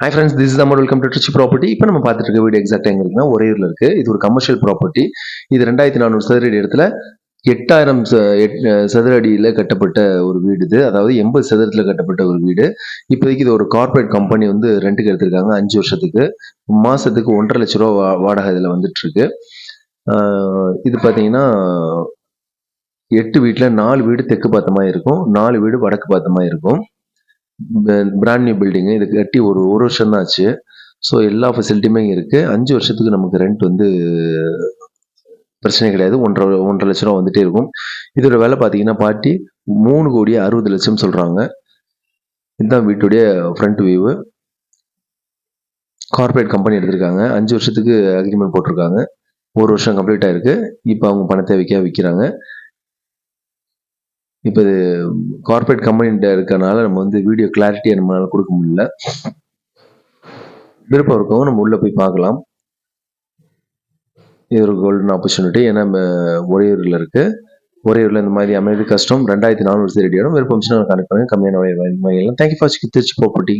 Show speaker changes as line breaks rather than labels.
High friends this is நம்ம welcome to Trichy property இப்போ நம்ம பார்த்துட்டு இருக்க வீடு எக்ஸாக்டாக எங்க இருக்குன்னா ஒரே ஊரில் இருக்கு. இது ஒரு கமர்ஷியல் ப்ராப்பர்ட்டி இது ரெண்டாயிரத்தி நானூறு சதுர அடி இடத்துல எட்டாயிரம் ச- எட்- சதுர அடியில் கட்டப்பட்ட ஒரு வீடு இது. அதாவது எண்பது சதுரத்தில் கட்டப்பட்ட ஒரு வீடு. இப்போதைக்கு இது ஒரு கார்ப்பரேட் கம்பெனி வந்து ரெண்டுக்கு எடுத்திருக்காங்க அஞ்சு வருஷத்துக்கு. மாசத்துக்கு ஒன்றரை லட்ச ரூபா வா- வாடகை இதில் வந்துட்டு இருக்கு இது பார்த்தீங்கன்னா எட்டு வீட்டில் நாலு வீடு தெற்கு பார்த்தமாக இருக்கும். நாலு வீடு வடக்கு பார்த்தமாக இருக்கும். பிராண்ட் நியூ பில்டிங்கு இது கட்டி ஒரு ஒரு வருஷம் தான் ஆச்சு ஸோ எல்லா ஃபெசிலிட்டியுமே இங்கே இருக்குது அஞ்சு வருஷத்துக்கு நமக்கு ரெண்ட் வந்து பிரச்சனை கிடையாது. ஒன்றரை ஒன்றரை லட்ச ரூபா வந்துட்டே இருக்கும். இதோட விலை பார்த்தீங்கன்னா பாட்டி மூணு கோடி அறுபது லட்சம் சொல்கிறாங்க இதுதான் வீட்டுடைய ஃப்ரண்ட் வியூவு கார்ப்பரேட் கம்பெனி எடுத்திருக்காங்க. அஞ்சு வருஷத்துக்கு அக்ரிமெண்ட் போட்டிருக்காங்க. ஒரு வருஷம் கம்ப்ளீட் ஆயிருக்கு. இப்போ அவங்க பணத்தை விற்க விற்கிறாங்க இப்போ இது கார்ப்பரேட் கம்பெனிகிட்ட இருக்கனால நம்ம வந்து வீடியோ கிளாரிட்டியை நம்மளால கொடுக்க முடியல. விருப்பம் இருக்கவங்க நம்ம உள்ளே போய் பார்க்கலாம். இது ஒரு கோல்டன் ஆப்பர்ச்சுனிட்டி ஏன்னா நம்ம ஒரே ஊரில் இருக்கு. ஒரே ஊரில் இந்த மாதிரி அமைதி கஷ்டம். ரெண்டாயிரத்தி நானூறு சரி இடம் விருப்பம் கனெக்ட் பண்ணுங்க. கம்மியான வகையில் தேங்க்யூ ஃபார் திருச்சி ப்ராப்பர்ட்டி